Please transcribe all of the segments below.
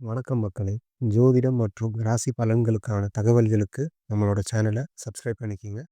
வணக்கம் மக்களே! ஜோதிடம் மற்றும் ராசி பலன்களுக்கான தகவல்களுக்கு நம்மளோட சேனலை சப்ஸ்கிரைப் பண்ணிக்கங்க.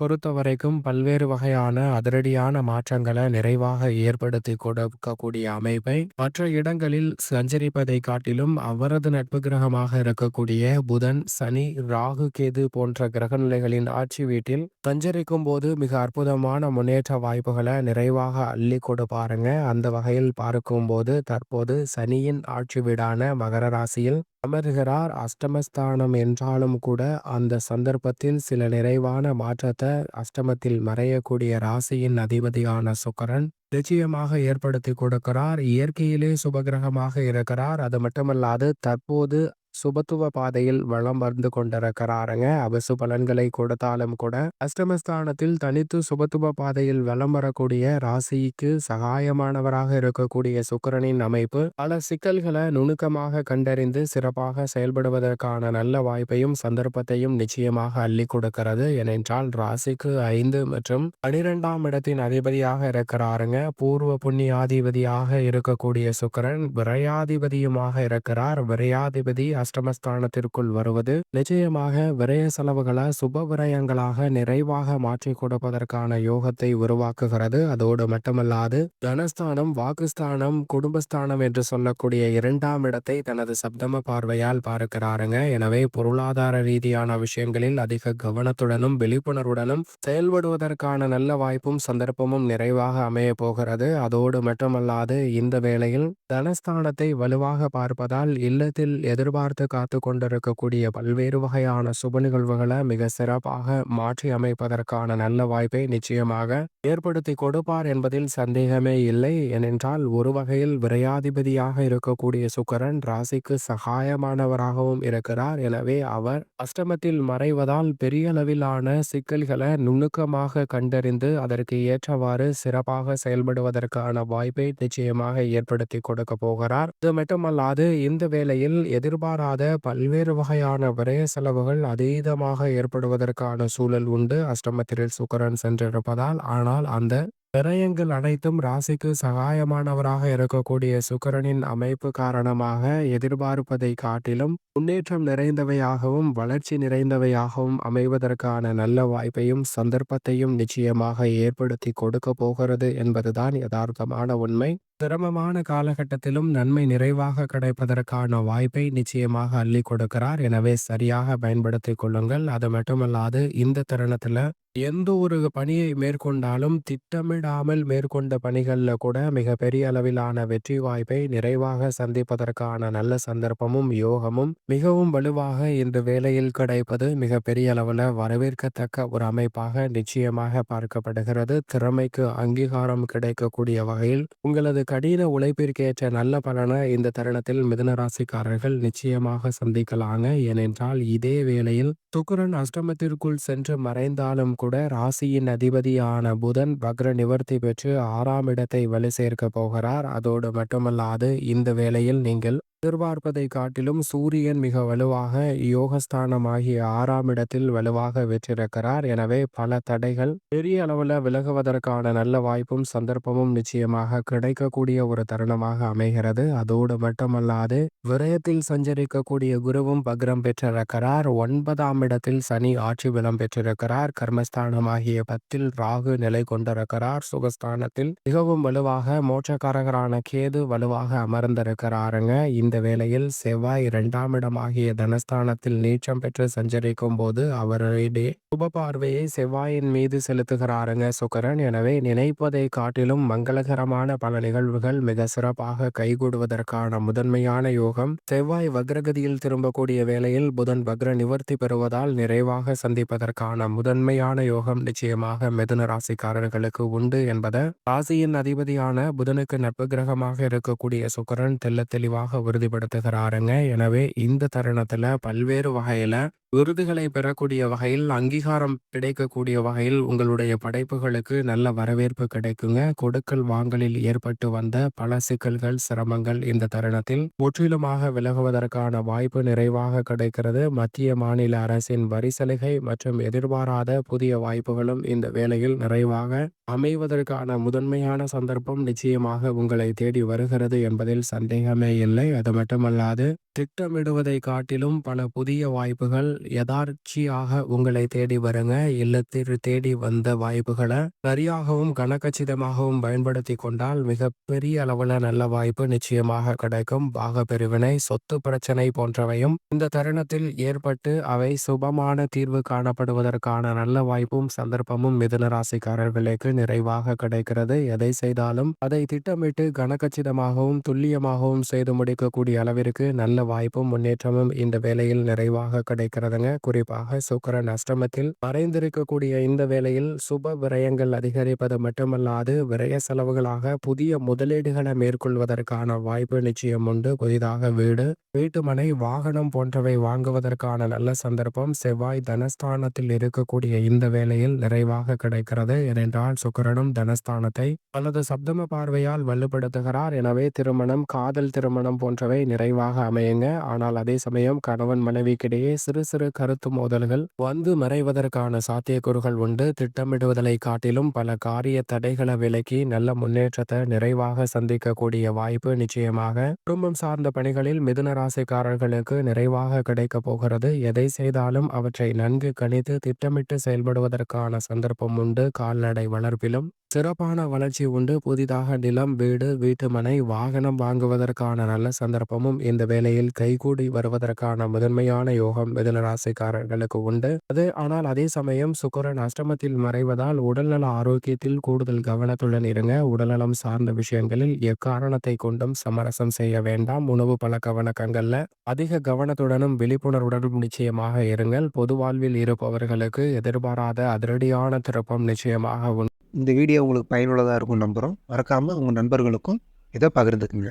பொறுத்த வரைக்கும் பல்வேறு வகையான அதிரடியான மாற்றங்களை நிறைவாக ஏற்படுத்தி கொடுக்கக்கூடிய அமைப்பை, மற்ற இடங்களில் சஞ்சரிப்பதை காட்டிலும் அவரது நட்பு கிரகமாக இருக்கக்கூடிய புதன், சனி, ராகு, கேது போன்ற கிரகநிலைகளின் ஆட்சி வீட்டில் சஞ்சரிக்கும் போது மிக அற்புதமான முன்னேற்ற வாய்ப்புகளை நிறைவாக அள்ளிக் கொடுப்பாருங்க. அந்த வகையில் பார்க்கும்போது தற்போது சனியின் ஆட்சி வீடான மகர ராசியில் அமர்கிறார். அஷ்டமஸ்தானம் என்றாலும் கூட அந்த சந்தர்ப்பத்தில் சில நிறைவான மாற்றத்தை அஷ்டமத்தில் மறையக்கூடிய ராசியின் அதிபதியான சுக்கரன் நிச்சயமாக ஏற்படுத்தி கொடுக்கிறார். இயற்கையிலே சுபகிரகமாக இருக்கிறார். அது மட்டுமல்லாது தற்போது சுபத்துவ பாதையில் வலம் வந்து கொண்டிருக்கிறாருங்க. அபசு பலன்களை கொடுத்தாலும் கூட அஷ்டமஸ்தானத்தில் தனித்து சுபத்துவ பாதையில் வலம் வரக்கூடிய ராசிக்கு சகாயமானவராக இருக்கக்கூடிய சுக்கிரனின் அமைப்பு பல சிக்கல்களை நுணுக்கமாக கண்டறிந்து சிறப்பாக செயல்படுவதற்கான நல்ல வாய்ப்பையும் சந்தர்ப்பத்தையும் நிச்சயமாக அள்ளி கொடுக்கிறது. ஏனென்றால் ராசிக்கு ஐந்து மற்றும் பனிரெண்டாம் இடத்தின் அதிபதியாக இருக்கிறாருங்க. பூர்வ புண்ணியாதிபதியாக இருக்கக்கூடிய சுக்கிரன் விரையாதிபதியுமாக இருக்கிறார். விரையாதிபதி அஷ்டமஸ்தானத்திற்குள் வருவது நிச்சயமாக விரய செலவுகளை சுப விரயங்களாக நிறைவாக மாற்றிக் கொடுப்பதற்கான யோகத்தை உருவாக்குகிறது. அதோடு மட்டுமல்லாது தனஸ்தானம், வாக்குஸ்தானம், குடும்பஸ்தானம் என்று சொல்லக்கூடிய இரண்டாம் இடத்தை தனது சப்தம பார்வையால் பார்க்கிறாருங்க. எனவே பொருளாதார ரீதியான விஷயங்களில் அதிக கவனத்துடனும் விழிப்புணர்வுடனும் செயல்படுவதற்கான நல்ல வாய்ப்பும் சந்தர்ப்பமும் நிறைவாக அமையப் போகிறது. அதோடு மட்டுமல்லாது இந்த வேளையில் தனஸ்தானத்தை வலுவாக பார்ப்பதால் இல்லத்தில் எதிர்பார்த்து காத்து கொண்டிருக்கக்கூடிய பல்வேறு வகையான சுப நிகழ்வுகளை மிக சிறப்பாக மாற்றி அமைப்பதற்கான நல்ல வாய்ப்பை நிச்சயமாக ஏற்படுத்திக் கொடுப்பார் என்பதில் சந்தேகமே இல்லை. ஏனென்றால் ஒரு வகையில் விரையாதிபதியாக இருக்கக்கூடிய சுக்கரன் ராசிக்கு சகாயமானவராகவும் இருக்கிறார். எனவே அவர் அஷ்டமத்தில் மறைவதால் பெரிய அளவிலான சிக்கல்களை நுணுக்கமாக கண்டறிந்து அதற்கு ஏற்றவாறு சிறப்பாக செயல்படுவதற்கான வாய்ப்பை நிச்சயமாக ஏற்படுத்தி கொடுக்க போகிறார். இது மட்டுமல்லாது இந்த வேளையில் எதிர்பாராத பல்வேறு வகையான விரய செலவுகள் அதீதமாக ஏற்படுவதற்கான சூழல் உண்டு. அஷ்டமத்தில் சுக்கரன் சென்றிருப்பதால். ஆனால் அந்த விரயங்கள் அனைத்தும் ராசிக்கு சகாயமானவராக இருக்கக்கூடிய சுக்கரனின் அமைப்பு காரணமாக எதிர்பார்ப்பதை காட்டிலும் முன்னேற்றம் நிறைந்தவையாகவும், வளர்ச்சி நிறைந்தவையாகவும் அமைவதற்கான நல்ல வாய்ப்பையும் சந்தர்ப்பத்தையும் நிச்சயமாக ஏற்படுத்திக் கொடுக்க போகிறது என்பதுதான் யதார்த்தமான உண்மை. சிரமமான காலகட்டத்திலும் நன்மை நிறைவாக கிடைப்பதற்கான வாய்ப்பை நிச்சயமாக அள்ளிக் கொடுக்கிறார். எனவே சரியாக பயன்படுத்தி கொள்ளுங்கள். அது மட்டுமல்லாது இந்த தருணத்துல எந்த ஒரு பணியை மேற்கொண்டாலும் திட்டமிடாமல் மேற்கொண்ட பணிகள்ல கூட மிகப்பெரிய அளவிலான வெற்றி வாய்ப்பை நிறைவாக சந்திப்பதற்கான நல்ல சந்தர்ப்பமும், யோகமும் மிகவும் வலுவாக இந்த வேலையில் கிடைப்பது மிகப்பெரிய அளவுல வரவேற்கத்தக்க ஒரு அமைப்பாக நிச்சயமாக பார்க்கப்படுகிறது. திறமைக்கு அங்கீகாரம் கிடைக்கக்கூடிய வகையில் உங்களது கடின உழைப்பிற்கேற்ற நல்ல பலன இந்த தருணத்தில் மிதுன ராசிக்காரர்கள் நிச்சயமாக சந்திக்கலாங்க. ஏனென்றால் இதே வேளையில் சுக்கரன் அஷ்டமத்திற்குள் சென்று மறைந்தாலும் கூட ராசியின் அதிபதியான புதன் வக்ர நிவர்த்தி பெற்று ஆறாம் இடத்தை வலு சேர்க்கப் போகிறார். அதோடு மட்டுமல்லாது இந்த வேளையில் நீங்கள் எதிர்பார்ப்பதை காட்டிலும் சூரியன் மிக வலுவாக யோகஸ்தானமாகிய ஆறாம் இடத்தில் வலுவாக வெற்றிருக்கிறார் எனவே பல தடைகள் பெரிய அளவுல விலகுவதற்கான நல்ல வாய்ப்பும் சந்தர்ப்பமும் நிச்சயமாக கிடைக்கக்கூடிய ஒரு தருணமாக அமைகிறது. அதோடு மட்டுமல்லாது விரயத்தில் சஞ்சரிக்கக்கூடிய குருவும் பக்ரம் பெற்றிருக்கிறார். ஒன்பதாம் இடத்தில் சனி ஆட்சி பலம் பெற்றிருக்கிறார். கர்மஸ்தானம் ஆகிய பத்தில் ராகு நிலை கொண்டிருக்கிறார். சுகஸ்தானத்தில் மிகவும் வலுவாக மோட்சக்காரகரான கேது வலுவாக அமர்ந்திருக்கிறாருங்க. இந்த வேளையில் செவ்வாய் இரண்டாம் இடமாகிய தனஸ்தானத்தில் நீச்சம் பெற்று சஞ்சரிக்கும் போது அவருடைய சுப பார்வையை செவ்வாயின் மீது செலுத்துகிறாருங்க சுக்கரன். எனவே நினைப்பதை காட்டிலும் மங்களகரமான பல நிகழ்வுகள் மிக சிறப்பாக கைகூடுவதற்கான முதன்மையான யோகம். செவ்வாய் வக்ரகதியில் திரும்பக்கூடிய வேளையில் புதன் வக்ர நிவர்த்தி பெறுவதால் நிறைவாக சந்திப்பதற்கான முதன்மையான யோகம் நிச்சயமாக மிதுன ராசிக்காரர்களுக்கு உண்டு என்பதை. ராசியின் அதிபதியான புதனுக்கு நட்பு கிரகமாக இருக்கக்கூடிய சுக்கரன் தெல்ல தெளிவாக உறுதிப்படுத்துகிறாருங்க. எனவே இந்த தருணத்துல பல்வேறு வகையில விருதுகளை பெறக்கூடிய வகையில், அங்கீகாரம் கிடைக்கக்கூடிய வகையில் உங்களுடைய படைப்புகளுக்கு நல்ல வரவேற்பு கிடைக்குங்க. கொடுக்கல் வாங்கலில் ஏற்பட்டு வந்த பல சிக்கல்கள், சிரமங்கள் இந்த தருணத்தில் முற்றிலுமாக விலகுவதற்கான வாய்ப்பு நிறைவாக கிடைக்கிறது. மத்திய, மாநில அரசின் வரி சலுகை மற்றும் எதிர்பாராத புதிய வாய்ப்புகளும் இந்த வேளையில் நிறைவாக அமைவதற்கான முதன்மையான சந்தர்ப்பம் நிச்சயமாக உங்களை தேடி வருகிறது என்பதில் சந்தேகமே இல்லை. அது மட்டுமல்லாது, திட்டமிடுவதை காட்டிலும் பல புதிய வாய்ப்புகள் யதார்ச்சியாக உங்களை தேடி வருங்க. இல்லத்தில் தேடி வந்த வாய்ப்புகளை சரியாகவும், கனக்கச்சிதமாகவும் பயன்படுத்தி கொண்டால் மிகப்பெரிய அளவில் நல்ல வாய்ப்பு நிச்சயமாக கிடைக்கும். பாக பிரிவினை, சொத்து பிரச்சனை போன்றவையும் இந்த தருணத்தில் ஏற்பட்டு அவை சுபமான தீர்வு காணப்படுவதற்கான நல்ல வாய்ப்பும், சந்தர்ப்பமும் மிதுன ராசிக்காரர்களுக்கு நிறைவாக கிடைக்கிறது. எதை செய்தாலும் அதை திட்டமிட்டு கனக்கச்சிதமாகவும் துல்லியமாகவும் செய்து முடிக்கக்கூடிய அளவிற்கு நல்ல வாய்ப்பும், முன்னேற்றமும் இந்த வேலையில் நிறைவாக கிடைக்கிறது கிடைக்கிறதுங்க. குறிப்பாக சுக்கரன் அஷ்டமத்தில் மறைந்திருக்கக்கூடிய இந்த வேளையில் சுப விரயங்கள் அதிகரிப்பது மட்டுமல்லாது, விரய செலவுகளாக புதிய முதலீடுகளை மேற்கொள்வதற்கான வாய்ப்பு நிச்சயம் உண்டு. புதிதாக வீடு, வீட்டுமனை, வாகனம் போன்றவை வாங்குவதற்கான நல்ல சந்தர்ப்பம் செவ்வாய் தனஸ்தானத்தில் இருக்கக்கூடிய இந்த வேளையில் நிறைவாக கிடைக்கிறது. ஏனென்றால் சுக்கரனும் தனஸ்தானத்தை தனது சப்தம பார்வையால் வலுப்படுத்துகிறார். எனவே திருமணம், காதல் திருமணம் போன்றவை நிறைவாக அமையுங்க. ஆனால் அதே சமயம் கணவன், மனைவிக்கிடையே சிறு சிறு கருத்து மோதல்கள் வந்து மறைவதற்கான சாத்தியக்கூறுகள் உண்டு. திட்டமிடுவதை காட்டிலும் பல காரிய தடைகளை விலக்கி நல்ல முன்னேற்றத்தை நிறைவாக சந்திக்கக்கூடிய வாய்ப்பு நிச்சயமாக குடும்பம் சார்ந்த பணிகளில் மிதுன ராசிக்காரர்களுக்கு நிறைவாக கிடைக்கப் போகிறது. எதை செய்தாலும் அவற்றை நன்கு கணித்து, திட்டமிட்டு செயல்படுவதற்கான சந்தர்ப்பம் உண்டு. கால்நடை வளர்ப்பிலும் சிறப்பான வளர்ச்சி உண்டு. புதிதாக நிலம், வீடு, வீட்டுமனை, வாகனம் வாங்குவதற்கான நல்ல சந்தர்ப்பமும் இந்த வேளையில் கைகூடி வருவதற்கான முதன்மையான யோகம் மிதுன ராசிக்காரர்களுக்கு உண்டு. அது ஆனால் அதே சமயம் சுக்கரன் அஷ்டமத்தில் மறைவதால் உடல்நல ஆரோக்கியத்தில் கூடுதல் கவனத்துடன் இருங்க. உடல்நலம் சார்ந்த விஷயங்களில் எக்காரணத்தை கொண்டும் சமரசம் செய்ய வேண்டாம். உணவு பழக்க வழக்கங்கள்ல அதிக கவனத்துடனும், விழிப்புணர்வுடனும் நிச்சயமாக இருங்கள். பொது வாழ்வில் இருப்பவர்களுக்கு எதிர்பாராத அதிரடியான திருப்பம் நிச்சயமாக உண்டு. இந்த வீடியோ உங்களுக்கு பயனுள்ளதாக இருக்கும் நம்புகிறோம் மறக்காமல் உங்கள் நண்பர்களுக்கும் இதை பகிர்ந்துக்குங்க.